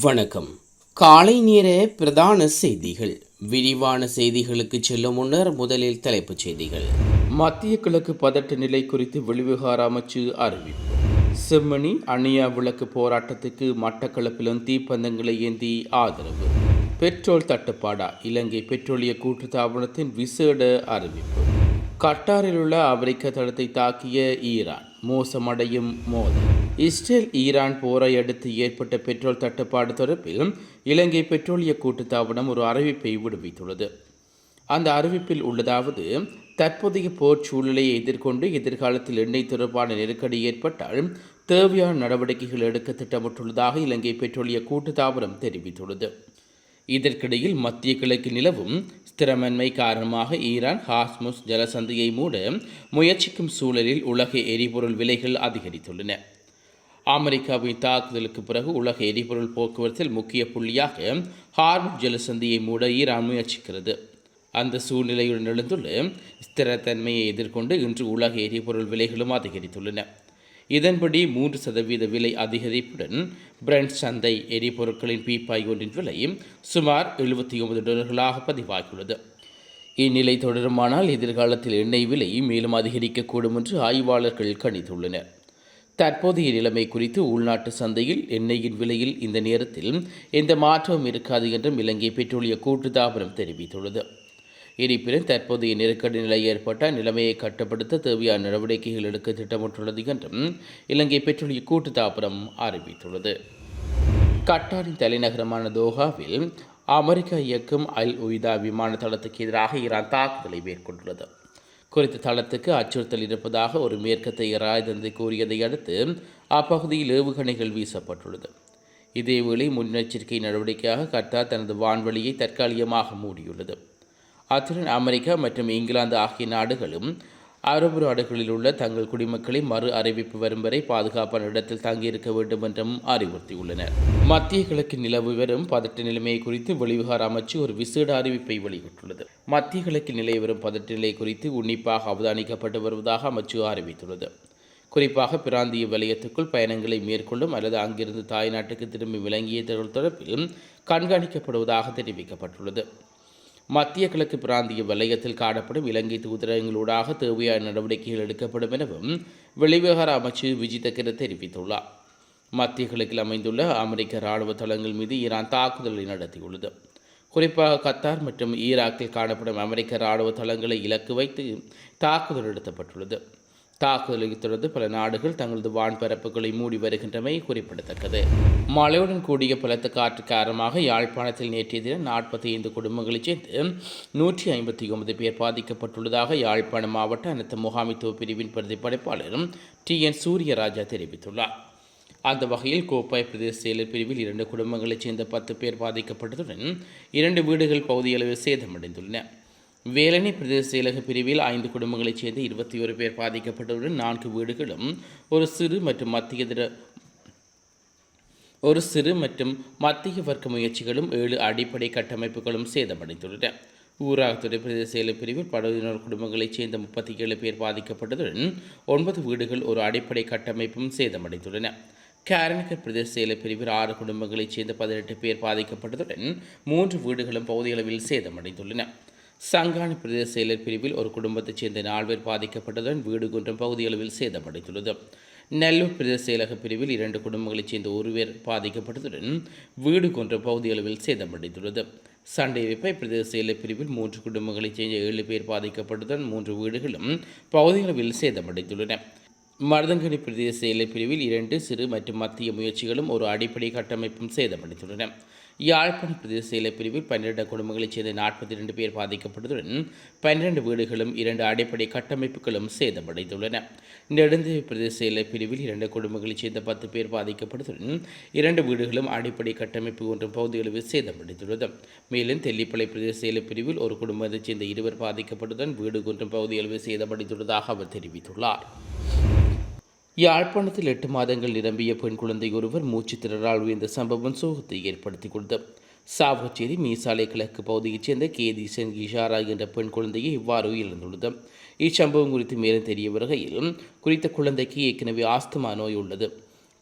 வணக்கம். காலை நேர பிரதான செய்திகள். விரிவான செய்திகளுக்கு செல்லும் முன்னர் முதலில் தலைப்புச் செய்திகள். மத்திய கிழக்கு பதட்ட நிலை குறித்து வெளிவிகார அமைச்சு அறிவிப்பு. செம்மணி அணியா விளக்கு போராட்டத்துக்கு மட்டக்களப்பிலும் தீப்பந்தங்களை ஏந்தி ஆதரவு. பெட்ரோல் தட்டுப்பாடா? இலங்கை பெட்ரோலிய கூட்டுத்தாபனத்தின் விசேட அறிவிப்பு. கட்டாரில் உள்ள அமெரிக்க தளத்தை தாக்கிய ஈரான். மோசமடையும் மோதல் இஸ்ரேல் ஈரான் போரை அடுத்து ஏற்பட்ட பெட்ரோல் தட்டுப்பாடு தொடர்பில் இலங்கை பெட்ரோலிய கூட்டுத்தாபனம் ஒரு அறிவிப்பை விடுவித்துள்ளது. அந்த அறிவிப்பில் உள்ளதாவது தற்போதைய போர் சூழ்நிலையை எதிர்கொண்டு எதிர்காலத்தில் எண்ணெய் தொடர்பான நெருக்கடி ஏற்பட்டால் தேவையான நடவடிக்கைகள் எடுக்க திட்டமிட்டுள்ளதாக இலங்கை பெட்ரோலிய கூட்டுத்தாபனம் தெரிவித்துள்ளது. இதற்கிடையில் மத்திய கிழக்கு நிலவும் ஸ்திரமின்மை காரணமாக ஈரான் ஹாஸ்முஸ் ஜலசந்தையை மூட முயற்சிக்கும் சூழலில் உலக எரிபொருள் விலைகள் அதிகரித்துள்ளன. அமெரிக்காவின் தாக்குதலுக்கு பிறகு உலக எரிபொருள் போக்குவரத்தில் முக்கிய புள்ளியாக ஹார்முஸ் ஜலசந்தியை மூட ஈரான் முயற்சிக்கிறது. அந்த சூழ்நிலையுடன் எழுந்துள்ள ஸ்திரத்தன்மையை எதிர்கொண்டு இன்று உலக எரிபொருள் விலைகளும் அதிகரித்துள்ளன. இதன்படி மூன்று சதவீத விலை அதிகரிப்புடன் பிரெண்ட் சந்தை எரிபொருட்களின் பீப்பாய் ஒன்றின் விலை சுமார் எழுபத்தி ஒன்பது டாலர்களாக பதிவாகியுள்ளது. இந்நிலை தொடருமானால் எதிர்காலத்தில் எண்ணெய் விலை மேலும் அதிகரிக்கக்கூடும் என்று ஆய்வாளர்கள் கணித்துள்ளனர். தற்போதைய நிலைமை குறித்து உள்நாட்டு சந்தையில் எண்ணெயின் விலையில் இந்த நேரத்தில் எந்த மாற்றமும் இருக்காது என்றும் இலங்கை பெட்ரோலிய கூட்டுத்தாபனம் தெரிவித்துள்ளது. இருப்பினும் தற்போதைய நெருக்கடி நிலை ஏற்பட்டால் நிலைமையை கட்டுப்படுத்த தேவையான நடவடிக்கைகள் எடுக்க திட்டமிட்டுள்ளது என்றும் இலங்கை பெட்ரோலிய கூட்டுத்தாபனம் அறிவித்துள்ளது. கட்டாரின் தலைநகரமான தோஹாவில் அமெரிக்கா இயக்கும் அல் உய்தா விமான தளத்துக்கு எதிராக ஈரான் தாக்குதலை மேற்கொண்டுள்ளது. குறித்த தளத்துக்கு அச்சுறுத்தல் இருப்பதாக ஒரு மேற்கத்தைய ராஜதந்தை கூறியதை அடுத்து அப்பகுதியில் ஏவுகணைகள் வீசப்பட்டுள்ளது. இதேவேளை முன்னெச்சரிக்கை நடவடிக்கையாக கட்டார் தனது வான்வெளியை தற்காலிகமாக மூடியுள்ளது. அத்துடன் அமெரிக்கா மற்றும் இங்கிலாந்து ஆகிய நாடுகளும் அரபு நாடுகளில் உள்ள தங்கள் குடிமக்களை மறு அறிவிப்பு வரும் வரை பாதுகாப்பான இடத்தில் தங்கியிருக்க வேண்டும் என்றும் அறிவுறுத்தியுள்ளனர். மத்திய கிழக்கு நிலவு வரும் பதட்ட நிலைமை குறித்து வெளிவிகார அமைச்சு ஒரு விசேட அறிவிப்பை வெளியிட்டுள்ளது. மத்திய கிழக்கு நிலை வரும் பதட்ட நிலை குறித்து உன்னிப்பாக அவதானிக்கப்பட்டு வருவதாக அமைச்சு அறிவித்துள்ளது. குறிப்பாக பிராந்திய வலயத்துக்குள் பயணங்களை மேற்கொள்ளும் அல்லது அங்கிருந்து தாய்நாட்டுக்கு திரும்பி விளங்கிய தொடர்பில் கண்காணிக்கப்படுவதாக தெரிவிக்கப்பட்டுள்ளது. மத்திய கிழக்கு பிராந்திய வலயத்தில் காணப்படும் இலங்கை தூதரகங்களூடாக தேவையான நடவடிக்கைகள் எடுக்கப்படும் எனவும் வெளிவிவகார அமைச்சு விஜிதக்கிர தெரிவித்துள்ளார். மத்திய கிழக்கில் அமைந்துள்ள அமெரிக்க இராணுவ தளங்கள் மீது ஈரான் தாக்குதலை நடத்தியுள்ளது. குறிப்பாக கத்தார் மற்றும் ஈராக்கில் காணப்படும் அமெரிக்க இராணுவ தளங்களை இலக்கு வைத்து தாக்குதல் நடத்தப்பட்டுள்ளது. தாக்குதலை தொடர்ந்து பல நாடுகள் தங்களது வான்பரப்புகளை மூடி வருகின்றமை குறிப்பிடத்தக்கது. மழையுடன் கூடிய பலத்த காற்று காரணமாக யாழ்ப்பாணத்தில் நேற்றைய தினம் நாற்பத்தி ஐந்து குடும்பங்களைச் சேர்ந்து நூற்றி ஐம்பத்தி ஒன்பது பேர் பாதிக்கப்பட்டுள்ளதாக யாழ்ப்பாணம் மாவட்ட அனைத்து முகாமித்துவ பிரிவின் பிரதிப்படைப்பாளரும் டி என் சூரியராஜா தெரிவித்துள்ளார். அந்த வகையில் கோப்பாய் பிரதேச செயலர் பிரிவில் இரண்டு குடும்பங்களைச் சேர்ந்த பத்து பேர் பாதிக்கப்பட்டதுடன் இரண்டு வீடுகள் பகுதியளவில் சேதமடைந்துள்ளன. வேலணி பிரதேச செயலக பிரிவில் ஐந்து குடும்பங்களைச் சேர்ந்து இருபத்தி ஒரு பேர் பாதிக்கப்பட்டதுடன் நான்கு வீடுகளும் ஒரு சிறு மற்றும் மத்திய திர ஒரு சிறு மற்றும் மத்திய வர்க்க முயற்சிகளும் ஏழு அடிப்படை கட்டமைப்புகளும் சேதமடைந்துள்ளன. ஊராகத்துறை பிரதேச செயலர் பிரிவில் படகுதியினர் குடும்பங்களைச் சேர்ந்த முப்பத்தி ஏழு பேர் பாதிக்கப்பட்டதுடன் ஒன்பது வீடுகள் ஒரு அடிப்படை கட்டமைப்பும் சேதமடைந்துள்ளன. கேரனகர் பிரதேச செயலர் பிரிவில் ஆறு குடும்பங்களைச் சேர்ந்த பதினெட்டு பேர் பாதிக்கப்பட்டதுடன் மூன்று வீடுகளும் பகுதியளவில் சேதமடைந்துள்ளன. சங்கானி பிரதேச செயலர் பிரிவில் ஒரு குடும்பத்தைச் சேர்ந்த நால்வர் பாதிக்கப்பட்டதுடன் வீடு குன்றம் பகுதியளவில் சேதமடைந்துள்ளது. நெல்லூர் பிரதேச செயலக பிரிவில் இரண்டு குடும்பங்களைச் சேர்ந்த ஒருவர் பாதிக்கப்பட்டதுடன் வீடு கொன்ற பகுதியளவில் சேதமடைந்துள்ளது. சண்டை வைப்பை பிரதேச செயலர் பிரிவில் மூன்று குடும்பங்களைச் சேர்ந்த ஏழு பேர் பாதிக்கப்பட்டதுடன் மூன்று வீடுகளும் பகுதியளவில் சேதமடைந்துள்ளன. மருதங்கனி பிரதேச செயலர் பிரிவில் இரண்டு சிறு மற்றும் மத்திய முயற்சிகளும் ஒரு அடிப்படை கட்டமைப்பும் சேதமடைந்துள்ளன. யாழ்ப்பாண பிரதேச செயலர் பிரிவில் பன்னிரண்டு குடும்பங்களைச் சேர்ந்த நாற்பத்தி இரண்டு பேர் பாதிக்கப்பட்டதுடன் பன்னிரண்டு வீடுகளும் இரண்டு அடிப்படை கட்டமைப்புகளும் சேதமடைந்துள்ளன. நெடுந்தீவு பிரதேச செயலர் பிரிவில் இரண்டு குடும்பங்களைச் சேர்ந்த பத்து பேர் பாதிக்கப்பட்டதுடன் இரண்டு வீடுகளும் அடிப்படை கட்டமைப்பு ஒன்றும் பகுதிகளில் சேதமடைந்துள்ளது. மேலும் தெல்லிப்பளை பிரதேச செயலர் பிரிவில் ஒரு குடும்பத்தைச் சேர்ந்த இருவர் பாதிக்கப்பட்டதுடன் வீடு ஒன்றும் பகுதிகளில் சேதமடைந்துள்ளதாக அவர் தெரிவித்துள்ளார். யாழ்ப்பாணத்தில் எட்டு மாதங்கள் நிரம்பிய பெண் குழந்தை ஒருவர் மூச்சு திணறால் உயர்ந்த சம்பவம் சோகத்தை ஏற்படுத்தி கொடுத்தது சாவச்சேரி மீசாலை கிழக்கு பகுதியைச் சேர்ந்த கேதி சென் இஷாரா என்ற பெண் குழந்தையை இவ்வாறு உயிரிழந்துள்ளது. இச்சம்பவம் குறித்து மேலும் தெரிய வருகையில் குறித்த குழந்தைக்கு ஏற்கனவே ஆஸ்துமா நோய் உள்ளது.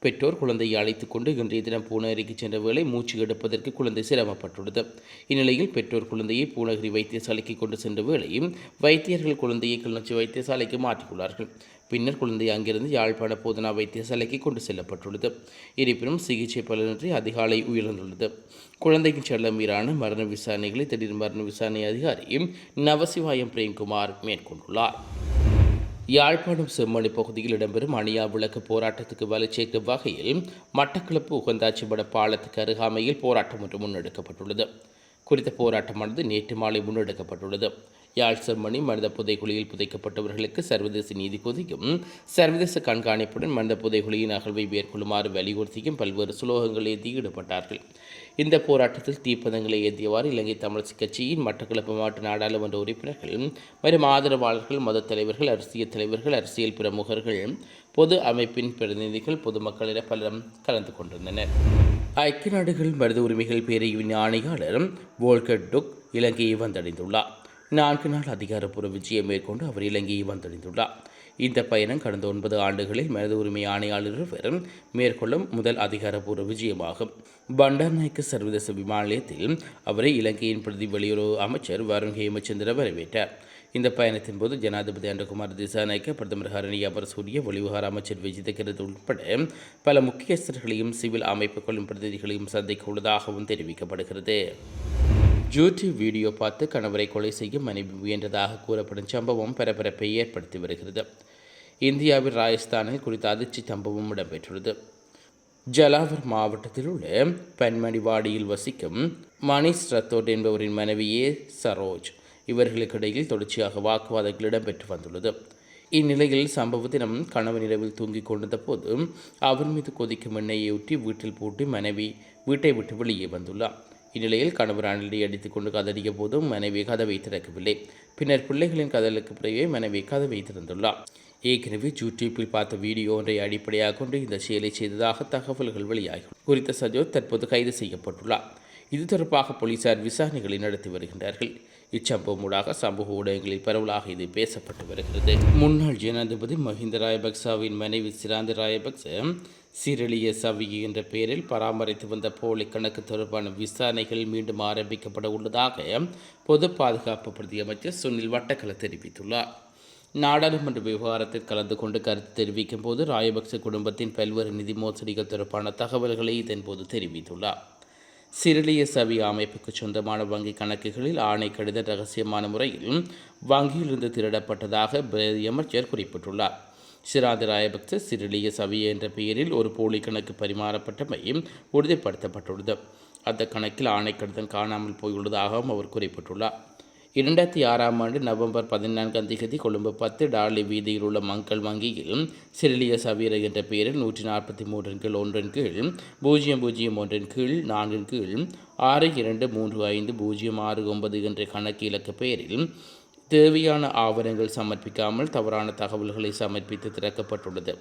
பெற்றோர் குழந்தையை அழைத்துக் கொண்டு இன்றைய தினம் பூனகிரிக்கு சென்ற வேளை மூச்சு எடுப்பதற்கு குழந்தை சிரமப்பட்டுள்ளது. இந்நிலையில் பெற்றோர் குழந்தையை பூனகிரி வைத்தியசாலைக்கு கொண்டு சென்ற வேளையும் வைத்தியர்கள் குழந்தையை கிளிநொச்சி வைத்தியசாலைக்கு மாற்றியுள்ளார்கள். பின்னர் குழந்தை அங்கிருந்து யாழ்ப்பாண போதனா வைத்தியசாலைக்கு கொண்டு செல்லப்பட்டுள்ளது. இருப்பினும் சிகிச்சை பலனின்றி அதிகாலை உயிரிழந்துள்ளது. குழந்தையின் செல்ல மீதான மரண விசாரணைகளை திடீர் மரண விசாரணை அதிகாரி நவசிவாயம் பிரேம்குமார் மேற்கொண்டுள்ளார். யாழ்ப்பாணம் செம்மணி பகுதியில் இடம்பெறும் அணியா விளக்கு போராட்டத்துக்கு வலு சேர்க்கும் வகையில் மட்டக்களப்பு உகந்தாட்சிபட பாலத்துக்கு அருகாமையில் போராட்டம் ஒன்று முன்னெடுக்கப்பட்டுள்ளது. குறித்த போராட்டமானது நேற்று மாலை முன்னெடுக்கப்பட்டுள்ளது. யாழ் செம்மணி மனித புதைகுழியில் புதைக்கப்பட்டவர்களுக்கு சர்வதேச நீதி கொதிக்கும் சர்வதேச கண்காணிப்புடன் மனித புதைகுழியின் அகழ்வை மேற்கொள்ளுமாறு வலியுறுத்தியும் பல்வேறு சுலோகங்களில் ஈடுபட்டார்கள். இந்த போராட்டத்தில் தீப்பந்தங்களை ஏந்தியவாறு இலங்கை தமிழரசு கட்சியின் மட்டக்களப்பு மாவட்ட நாடாளுமன்ற உறுப்பினர்கள் மற்றும் ஆதரவாளர்கள் மத தலைவர்கள் அரசியல் தலைவர்கள் அரசியல் பிரமுகர்கள் பொது அமைப்பின் பிரதிநிதிகள் பொதுமக்களிடம் பலரும் கலந்து கொண்டிருந்தனர். ஐக்கிய நாடுகள் மனித உரிமைகள் பேரவையின் ஆணையாளர் வோல்கர் டுக் இலங்கையை வந்தடைந்துள்ளார். நான்கு நாள் அதிகாரப்பூர்வ விஜயம் மேற்கொண்டு அவர் இலங்கையை வந்தடைந்துள்ளார். இந்த பயணம் கடந்த ஒன்பது ஆண்டுகளில் மனித உரிமை ஆணையாளர் மேற்கொள்ளும் முதல் அதிகாரப்பூர்வ விஜயமாகும். பண்டார்நாயக்க சர்வதேச விமான நிலையத்தில் அவரை இலங்கையின் பிரதி வெளியுறவு அமைச்சர் வருண் ஹேமச்சந்திர வரவேற்றார். இந்த பயணத்தின் போது ஜனாதிபதி அன்றகுமார் திசாநாயக்க பிரதமர் ஹரணி அமரசூரிய வெளிவகார அமைச்சர் விஜித கிரத் உட்பட பல முக்கியஸ்தர்களையும் சிவில் அமைப்புகளின் பிரதிநிதிகளையும் சந்திக்க உள்ளதாகவும் தெரிவிக்கப்படுகிறது. யூடியூப் வீடியோ பார்த்து கணவரை கொலை செய்ய மனைவி முயன்றதாக கூறப்படும் சம்பவம் பரபரப்பை ஏற்படுத்தி வருகிறது. இந்தியாவில் ராஜஸ்தானில் குறித்த அதிர்ச்சி சம்பவம் இடம்பெற்றுள்ளது. ஜலாவர் மாவட்டத்தில் உள்ள பன்மணிவாடியில் வசிக்கும் மணிஷ் ரத்தோட் என்பவரின் மனைவியே சரோஜ். இவர்களுக்கிடையில் தொடர்ச்சியாக வாக்குவாதங்கள் இடம்பெற்று வந்துள்ளது. இந்நிலையில் சம்பவ தினம் கணவன் இரவில் தூங்கிக் கொண்டிருந்த போது அவர் மீது கொதிக்கும் எண்ணெயை வீட்டில் பூட்டி மனைவி வீட்டை விட்டு வெளியே வந்துள்ளார். இந்நிலையில் கணவர் அனலடி அடித்துக் கொண்டு கதறிய போதும் மனைவி கதவை திறக்கவில்லை. பின்னர் பிள்ளைகளின் கதலுக்கு பிறகு மனைவி கதவை திறந்துள்ளார். ஏற்கனவே யூடியூப்பில் பார்த்த வீடியோ ஒன்றை அடிப்படையாக கொண்டு இந்த செயலை செய்ததாக தகவல்கள் வெளியாகும் குறித்த சஜோத் தற்போது கைது செய்யப்பட்டுள்ளார். இது தொடர்பாக போலீசார் விசாரணைகளை நடத்தி வருகின்றார்கள். இச்சம்பவம் ஊடாக சமூக ஊடகங்களில் பரவலாக இது பேசப்பட்டு வருகிறது. முன்னாள் ஜனாதிபதி மஹிந்த ராயபக்சாவின் மனைவி சிராந்த ராயபக்ச சீரழிய சவி என்ற பெயரில் பராமரித்து வந்த போலி கணக்கு தொடர்பான விசாரணைகள் மீண்டும் ஆரம்பிக்கப்பட உள்ளதாக பொது பாதுகாப்பு பிரதியமைச்சர் சுனில் வட்டக்கல தெரிவித்துள்ளார். நாடாளுமன்ற விவகாரத்தில் கலந்து கொண்டு கருத்து தெரிவிக்கும் போது ராயபக்ச குடும்பத்தின் பல்வேறு நிதி மோசடிகள் தொடர்பான தகவல்களை இதன்போது தெரிவித்துள்ளார். சிறிலிய சவி அமைப்புக்கு சொந்தமான வங்கி கணக்குகளில் ஆணை கடித ரகசியமான முறையில் வங்கியிலிருந்து திருடப்பட்டதாக அமைச்சர் குறிப்பிட்டுள்ளார். சிராத ராயபக்ச சிறிலிய சவி என்ற பெயரில் ஒரு போலி கணக்கு பரிமாறப்பட்டமையும் உறுதிப்படுத்தப்பட்டுள்ளது. அந்த கணக்கில் ஆணை கடிதம் காணாமல் போயுள்ளதாகவும் அவர் குறிப்பிட்டுள்ளார். இரண்டாயிரத்தி ஆறாம் ஆண்டு நவம்பர் பதினான்காம் தேதி கொழும்பு பத்து டாலி வீதியில் உள்ள மங்கள் வங்கியில் சிறிலிய சவீர என்ற பெயரில் நூற்றி நாற்பத்தி மூன்றின் கீழ் ஒன்றின் கீழ் பூஜ்ஜியம் பூஜ்ஜியம் ஒன்றின் கீழ் நான்கின் கீழ் ஆறு இரண்டு மூன்று ஐந்து பூஜ்ஜியம் ஆறு ஒன்பது என்ற கணக்கு இலக்க பெயரில் தேவையான ஆவணங்கள் சமர்ப்பிக்காமல் தவறான தகவல்களை சமர்ப்பித்து திறக்கப்பட்டுள்ளது.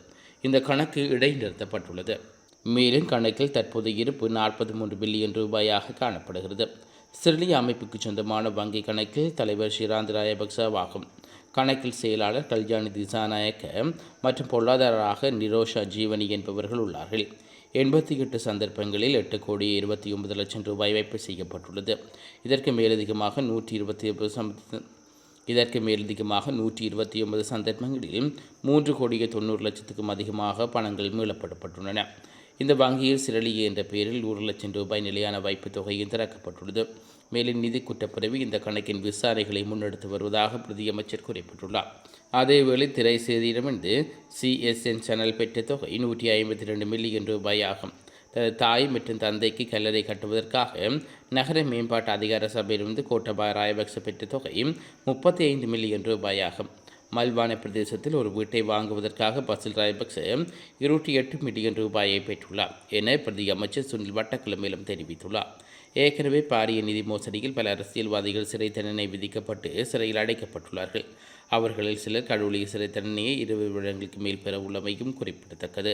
இந்த கணக்கு இடைநிறுத்தப்பட்டுள்ளது மேலும் கணக்கில் தற்போது இருப்பு நாற்பத்தி மூன்று பில்லியன் ரூபாயாக காணப்படுகிறது. சிறிலிய அமைப்புக்கு சொந்தமான வங்கி கணக்கில் தலைவர் ஷிராந்த் ராயபக்சவாகும். கணக்கில் செயலாளர் கல்யாணி திசாநாயக்க மற்றும் பொருளாதாரராக நிரோஷா ஜீவனி என்பவர்கள் உள்ளார்கள். எண்பத்தி எட்டு சந்தர்ப்பங்களில் எட்டு கோடி இருபத்தி ஒன்பது லட்சம் ரூபாய் வைப்பு செய்யப்பட்டுள்ளது. இதற்கு மேலதிகமாக நூற்றி இருபத்தி ஒன்பது இதற்கு மேலதிகமாக நூற்றி இருபத்தி ஒன்பது சந்தர்ப்பங்களில் மூன்று கோடியே தொண்ணூறு லட்சத்துக்கும் அதிகமாக பணங்கள் மீளப்படப்பட்டுள்ளன. இந்த வங்கியில் சிரளியே என்ற பெயரில் நூறு லட்சம் ரூபாய் நிலையான வைப்பு தொகையும் திறக்கப்பட்டுள்ளது. மேலும் நிதி குற்றப்பிரிவு இந்த கணக்கின் விசாரணைகளை முன்னெடுத்து வருவதாக பிரதியமைச்சர் குறிப்பிட்டுள்ளார். அதேவேளை திரை செய்தியிடமிருந்து சிஎஸ்என் சேனல் பெற்ற தொகை நூற்றி ஐம்பத்தி ரெண்டு மில்லியன் ரூபாய் ஆகும் தனது தாய் மற்றும் தந்தைக்கு கல்லறை கட்டுவதற்காக நகர மேம்பாட்டு அதிகார சபையிலிருந்து கோட்டபாய ராயபக்ச பெற்ற தொகை முப்பத்தி ஐந்து மில்லியன் ரூபாயாகும். மல்வான பிரதேசத்தில் ஒரு வீட்டை வாங்குவதற்காக பசில் ராயபக்ச இருபத்தி எட்டு மில்லியன் ரூபாயை பெற்றுள்ளார் என பிரதி அமைச்சர் சுனில் வட்டக்கிழமையிலும் தெரிவித்துள்ளார். ஏற்கனவே பாரிய நிதி மோசடியில் பல அரசியல்வாதிகள் சிறை தண்டனை விதிக்கப்பட்டு சிறையில் அடைக்கப்பட்டுள்ளார்கள். அவர்களில் சிலர் கடவுளிய சிறை தண்டனையை இருபது வருடங்களுக்கு மேல் பெற உள்ளமையும் குறிப்பிடத்தக்கது.